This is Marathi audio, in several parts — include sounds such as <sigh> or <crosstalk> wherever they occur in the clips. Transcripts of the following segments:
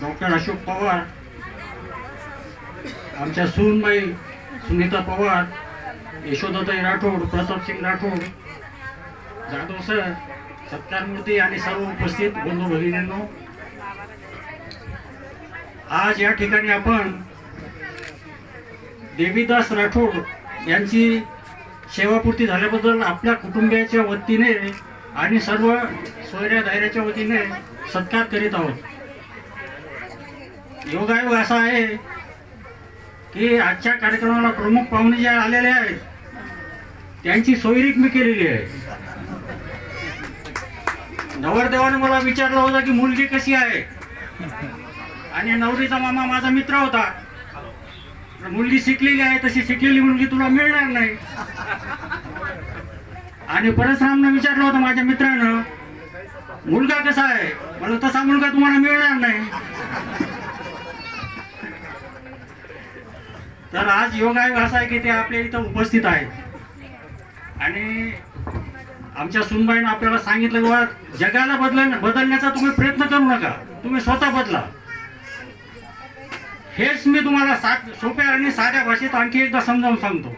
डॉक्टर अशोक पवार आमच्या सूनबाई सुनीता पवार यशोदाताई राठोड प्रतापसिंग राठोड जाधव सर सत्कारमूर्ती आणि सर्व उपस्थित बंधू भगिनींनो आज या ठिकाणी आपण देवीदास राठोड यांची सेवापूर्ती झाल्याबद्दल आपल्या कुटुंबियाच्या वतीने आणि सर्व सोयऱ्या दायऱ्याच्या वतीने सत्कार करीत आहोत. योगायोग असा आहे की आजच्या कार्यक्रमाला प्रमुख पाहुणे जे आलेले आहेत त्यांची सोयरीक मी केलेली आहे. नवरदेवाने मला विचारलं होतं की मुलगी कशी आहे? आणि नवरीचा मामा माझा मित्र होता. मुलगी शिकलेली आहे तशी शिकलेली मुलगी तुला मिळणार नाही. आणि परशुरामनं विचारलं होतं माझ्या मित्रानं मुलगा कसा आहे? मला तसा मुलगा तुम्हाला मिळणार नाही. तर आज योगायोग असा आहे की ते आपल्या इथं उपस्थित आहेत. आणि आमच्या सुनबाईनं आपल्याला सांगितलं की जगाला बदल बदलण्याचा तुम्ही प्रयत्न करू नका. तुम्ही स्वतः बदला. हेच मी तुम्हाला सा सोप्या आणि साध्या भाषेत आणखी एकदा समजावून सांगतो.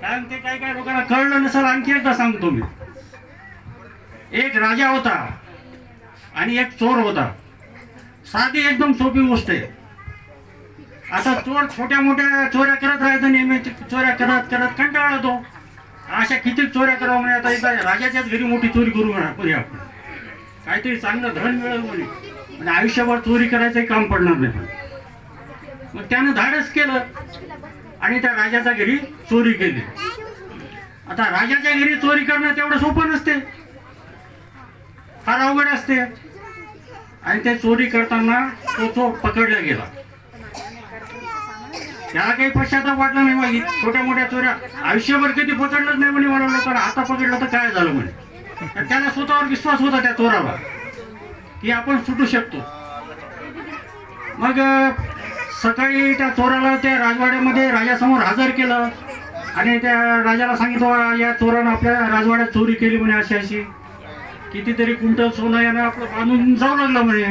कारण ते काही काही लोकांना कळलं नसेल आणखी एकदा सांगतो मी. एक राजा होता आणि एक चोर होता. साधी एकदम सोपी गोष्ट आहे. असा चोर छोट्या मोठ्या चोऱ्या करत राहायचं नेहमी. चोऱ्या करत करत कंटाळा तो अशा किती चोऱ्या करावं म्हणे. आता एकदा राजाच्याच घरी मोठी चोरी करू म्हणा. करूया आपण. काहीतरी चांगलं धन मिळव म्हणे. म्हणजे आयुष्यभर चोरी करायचंही काम पडणार नाही मग त्यानं धाडस केलं आणि त्या राजाच्या घरी चोरी केली. आता राजाच्या घरी चोरी करणं तेवढं सोपं नसते. फार अवघड असते. आणि ते चोरी करताना तो चोर पकडला गेला. त्याला काही पश्चाताप वाटला नाही माझी छोट्या मोठ्या चोऱ्या. आयुष्यभर कधी पकडलंच नाही म्हणे वाढवलं तर आता पकडलं तर काय झालं म्हणे. तर त्याला स्वतःवर विश्वास होता त्या चोराला की आपण सुटू शकतो. मग सकाळी त्या चोराला त्या राजवाड्यामध्ये राजासमोर हजर केलं. आणि त्या राजाला सांगितलं या चोरानं आपल्या राजवाड्यात चोरी केली म्हणे अशी अशी. कितीतरी कुंटल सोनं यानं आपलं बांधून जाऊ लागलं म्हणे.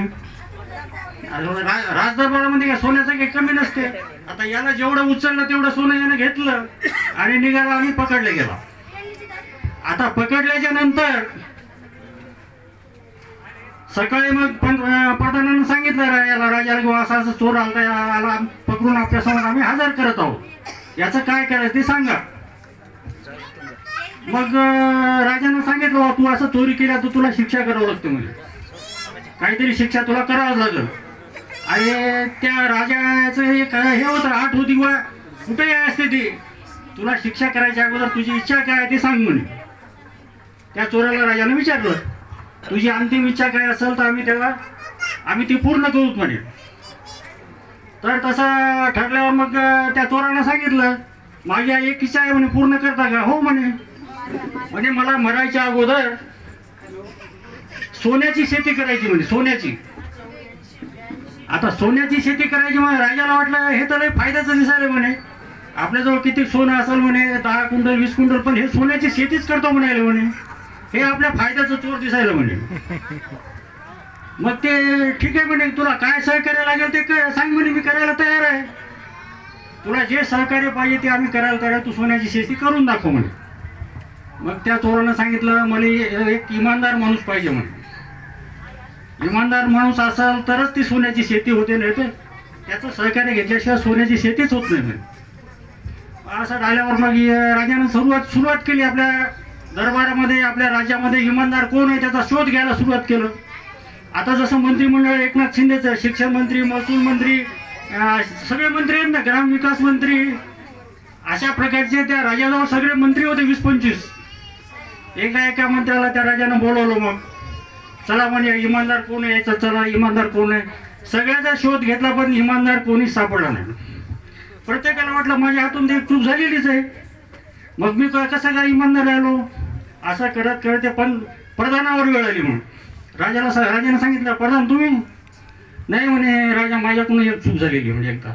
राजदरबारामध्ये सोन्याचं काही कमी नसते. आता याला जेवढं उचललं तेवढं सोनं यानं घेतलं आणि निघाला आणि पकडले गेला. आता पकडल्याच्या नंतर सकाळी मग पण- सांगितलं याला राजाला किंवा असा असं चोर आलता याला पकडून आपल्यासमोर आम्ही हजर करत आहोत. याचं काय करायचं ते सांगा. मग राजानं सांगितलं तू असं चोरी केल्या तर तुला शिक्षा करावं लागते म्हणजे काहीतरी शिक्षा तुला करावं लागेल. आणि त्या राजाचं एक हे होतं? आठ होती वा कुठेही असते ती तुला शिक्षा करायच्या अगोदर तुझी इच्छा काय आहे ते सांग म्हणे. त्या चोराला राजाने विचारलं तुझी अंतिम इच्छा काय असेल तर आम्ही त्याला आम्ही ती पूर्ण करू म्हणे. तर तसं ठरल्यावर मग त्या चोरानं सांगितलं माझी एक इच्छा आहे म्हणे पूर्ण करता का? हो म्हणे. म्हणजे मला मरायच्या अगोदर सोन्याची शेती करायची म्हणजे सोन्याची. आता सोन्याची शेती करायची म्हणजे राजाला वाटलं हे तर फायद्याचं दिसायला म्हणे. आपल्याजवळ किती सोनं असेल म्हणे दहा क्विंटल वीस क्विंटल पण हे सोन्याची शेतीच करतो म्हणाले म्हणे. हे आपल्या फायद्याचं चोर दिसायला म्हणे. <laughs> मग ते ठीक आहे म्हणे तुला काय सहकार्य लागेल ते क- सांग म्हणे मी करायला तयार आहे. तुला जे सहकार्य पाहिजे ते आम्ही करायला तयार आहे तू सोन्याची शेती करून दाखव म्हणे. मग त्या चोरानं सांगितलं मला एक इमानदार माणूस पाहिजे म्हणे. इमानदार माणूस असाल तरच ती सोन्याची शेती होते नाही तर त्याचं सहकार्य घेतल्याशिवाय सोन्याची शेतीच होत नाही. असं आल्यावर मग अं, राजानं सुरुवात सुरुवात केली आपल्या दरबारामध्ये आपल्या राज्यामध्ये. इमानदार कोण आहे त्याचा शोध घ्यायला सुरुवात केलं. आता जसं मंत्रिमंडळ एकनाथ शिंदेचं शिक्षण मंत्री महसूल मंत्री सगळे मंत्री आहेत ना ग्रामविकास मंत्री. अशा प्रकारचे त्या राजाजवळ सगळे मंत्री होते वीस पंचवीस. एका एका मंत्र्याला त्या राजानं बोलवलं मग. चला म्हणे इमानदार कोण आहे? याचा चला इमानदार कोण आहे? सगळ्याचा शोध घेतला पण इमानदार कोणीच सापडला नाही. प्रत्येकाला वाटलं माझ्या हातून ते चूक झालेलीच आहे. मग मी क- कसं काय इमानदार राहिलो? असं करत करत ते पण प्रधानावर वेळ आली म्हणून. राजाला सा- राजाने सांगितलं प्रधान तुम्ही? नाही म्हणे राजा माझ्याकडून एक चूक झालेली म्हणजे एकदा.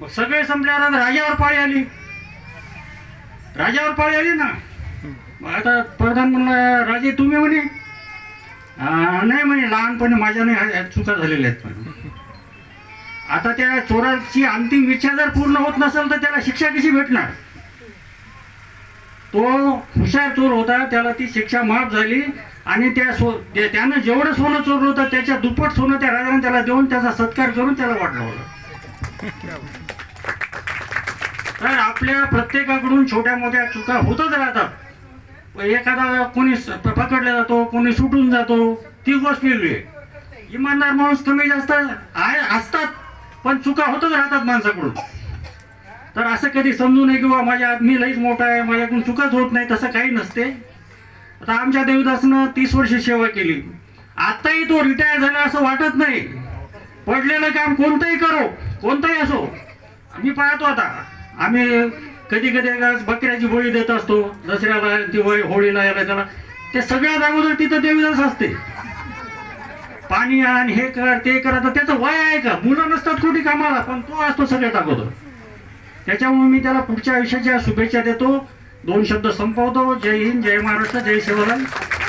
मग सगळे संपल्यावर राजावर पाळी आली. राजावर पाळी आली ना? मग आता प्रधान म्हणला राजे तुम्ही म्हणे नाही म्हणे लहानपणी माझ्याने चुका झालेल्या आहेत म्हणे. आता त्या चोराची अंतिम इच्छा जर पूर्ण होत नसेल तर त्याला शिक्षा कशी भेटणार? तो हुशार चोर होता त्याला ती शिक्षा माफ झाली आणि त्या सो ते- त्यानं जेवढं सोनं चोरलं होतं त्याच्या दुप्पट सोनं त्या राजाने त्याला देऊन त्याचा सत्कार करून त्याला वाटलं होतं. तर आपल्या प्रत्येकाकडून छोट्या मोठ्या चुका होतच राहतात. एखादा कोणी पकडला जातो कोणी सुटून जातो ती गोष्ट वेगळी आहे. इमानदार माणूस कमी जास्त आहे असतात पण चुका होतच राहतात माणसाकडून. तर असं कधी समजू नये की माझ्या मी लईच मोठा आहे माझ्याकडून चुकाच होत नाही तसं काही नसते. आता आमच्या देवदासनं तीस वर्ष सेवा केली. आत्ताही तो रिटायर झाला असं वाटत नाही. पडलेलं काम कोणतंही करो कोणतंही असो. मी पाहतो आता. आम्ही कधी कधी बकऱ्याची बळी देत असतो. दसऱ्याला दिवाळी होळीला याला त्याला ते सगळ्यात अगोदर तिथं देवीदास असते. पाणी आण हे कर ते कर. आता त्याचं वय आहे का? मुलं नसतात कुठे कामाला पण तो असतो सगळ्यात अगोदर. त्याच्यामुळे मी त्याला पुढच्या आयुष्याच्या शुभेच्छा देतो. दोन शब्द संपवतो. जय हिंद जय महाराष्ट्र जय शिवराय